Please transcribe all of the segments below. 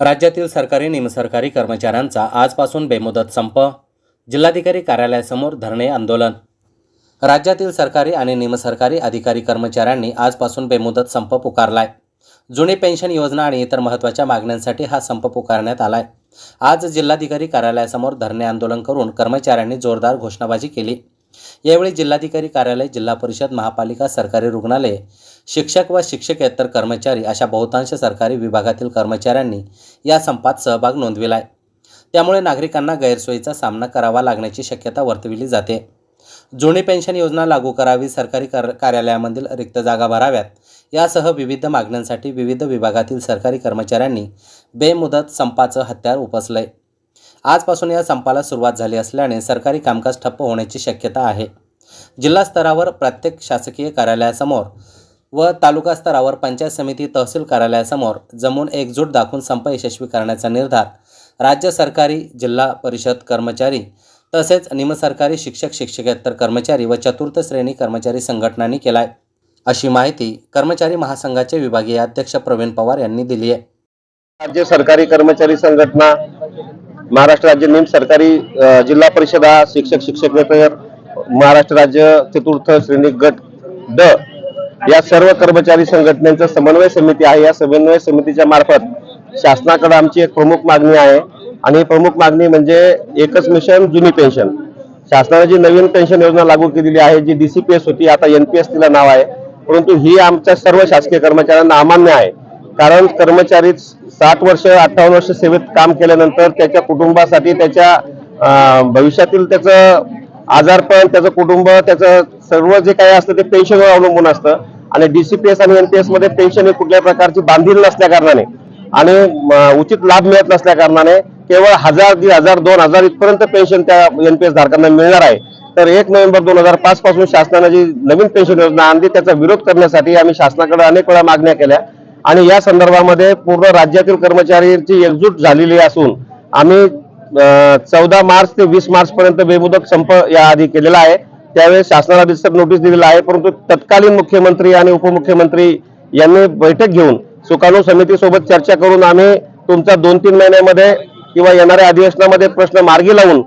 राज्यातील सरकारी निमसरकारी कर्मचाऱ्यांचा आजपासून बेमुदत संप. जिल्हाधिकारी कार्यालयासमोर धरणे आंदोलन. राज्यातील सरकारी आणि निमसरकारी अधिकारी कर्मचाऱ्यांनी आजपासून बेमुदत संप पुकारलाय. जुनी पेन्शन योजना आणि इतर महत्त्वाच्या मागण्यांसाठी हा संप पुकारण्यात आलाय. आज जिल्हाधिकारी कार्यालयासमोर धरणे आंदोलन करून कर्मचाऱ्यांनी जोरदार घोषणाबाजी केली. यावेळी जिल्हाधिकारी कार्यालय जिल्हा परिषद महापालिका सरकारी रुग्णालय शिक्षक व शिक्षकेतर कर्मचारी अशा बहुतांश सरकारी विभागातील कर्मचाऱ्यांनी या संपात सहभाग नोंदविला आहे त्यामुळे नागरिकांना गैरसोयीचा सामना करावा लागण्याची शक्यता वर्तविली जाते. जुनी पेन्शन योजना लागू करावी सरकारी कर कार्यालयामधील रिक्त जागा भराव्यात यासह विविध मागण्यांसाठी विविध विभागातील सरकारी कर्मचाऱ्यांनी बेमुदत संपाचं हत्यार उपसलंय. आजपासून या संपाला सुरुवात झाली असल्याने सरकारी कामकाज ठप्प होण्याची शक्यता आहे. जिल्हा स्तरावर प्रत्येक शासकीय कार्यालयासमोर व तालुका स्तरावर पंचायत समिती तहसील कार्यालयासमोर जमून एकजूट दाखवून संप यशस्वी करण्याचा निर्धार राज्य सरकारी जिल्हा परिषद कर्मचारी तसेच निमसरकारी शिक्षक शिक्षकेतर कर्मचारी व चतुर्थ श्रेणी कर्मचारी संघटनांनी केलाय. अशी माहिती कर्मचारी महासंघाचे विभागीय अध्यक्ष प्रवीण पवार यांनी दिली आहे. राज्य सरकारी कर्मचारी संघटना महाराष्ट्र राज्य निम सरकारी जिल्हा परिषद शिक्षक शिक्षक शिक्षकेतर महाराष्ट्र राज्य चतुर्थ श्रेणी गट ड या सर्व कर्मचारी संघटनेचा समन्वय समिती आहे. या समन्वय समितीच्या मार्फत शासनाकडे आमची एक प्रमुख मागणी आहे. आणि प्रमुख मागणी म्हणजे एकच मिशन जुनी पेन्शन. शासनाने जी नवीन पेन्शन योजना लागू केलेली आहे जी डीसीपीएस होती आता एनपीएस तिला नाव आहे. परंतु ही आमच्या सर्व शासकीय कर्मचाऱ्यांना अमान्य आहे. कारण कर्मचारी साठ वर्ष अठ्ठावन्न वर्ष सेवेत काम केल्यानंतर त्याच्या कुटुंबासाठी त्याच्या भविष्यातील त्याचं आजारपण त्याचं कुटुंब त्याचं सर्व जे काही असतं ते पेन्शनवर अवलंबून असतं. आणि डीसीपीएस आणि एनपीएसमध्ये पेन्शन हे कुठल्याही प्रकारची बांधील नसल्या कारणाने आणि उचित लाभ मिळत नसल्या कारणाने केवळ हजार दीड हजार दोन हजार इथपर्यंत पेन्शन त्या एनपीएस धारकांना मिळणार आहे. तर एक नोव्हेंबर दोन हजार पाच पासून शासनाने जी नवीन पेन्शन योजना आणली त्याचा विरोध करण्यासाठी आम्ही शासनाकडे अनेक वेळा मागण्या केल्या. आणि या संदर्भामध्ये पूर्ण राज्यातील कर्मचाऱ्यांची एकजूट झालेली असून आम्ही चौदा मार्च ते वीस मार्च पर्यंत बेमुदत संप याआधी केलेला आहे. त्यावेळेस शासनाला डिस्टर्ब नोटीस दिलेला आहे. परंतु तत्कालीन मुख्यमंत्री आणि उपमुख्यमंत्री यांनी बैठक घेऊन सुकाणू समितीसोबत चर्चा करून आम्ही तुमचा दोन तीन महिन्यामध्ये किंवा येणाऱ्या अधिवेशनामध्ये प्रश्न मार्गी लावून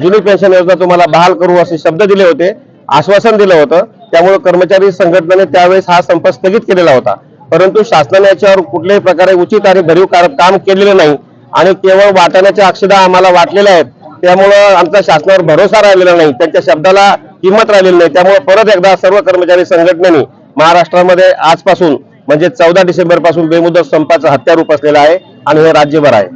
जुनी पेन्शन योजना तुम्हाला बहाल करू असे शब्द दिले होते आश्वासन दिलं होतं. त्यामुळे कर्मचारी संघटनेने त्यावेळेस हा संप स्थगित केलेला होता. परंतु शासनाने याच्यावर कुठल्याही प्रकारे उचित आणि भरीव काम केलेलं नाही आणि केवळ वाटाण्याच्या अक्षदा आम्हाला वाटलेल्या आहेत. त्यामुळं आमचा शासनावर भरोसा राहिलेला नाही. त्यांच्या शब्दाला किंमत राहिलेली नाही. त्यामुळे परत एकदा सर्व कर्मचारी संघटनेने महाराष्ट्रामध्ये आजपासून म्हणजे चौदा डिसेंबरपासून बेमुदत संपाचं हत्यार उपसलेलं आहे आणि हे राज्यभर आहे.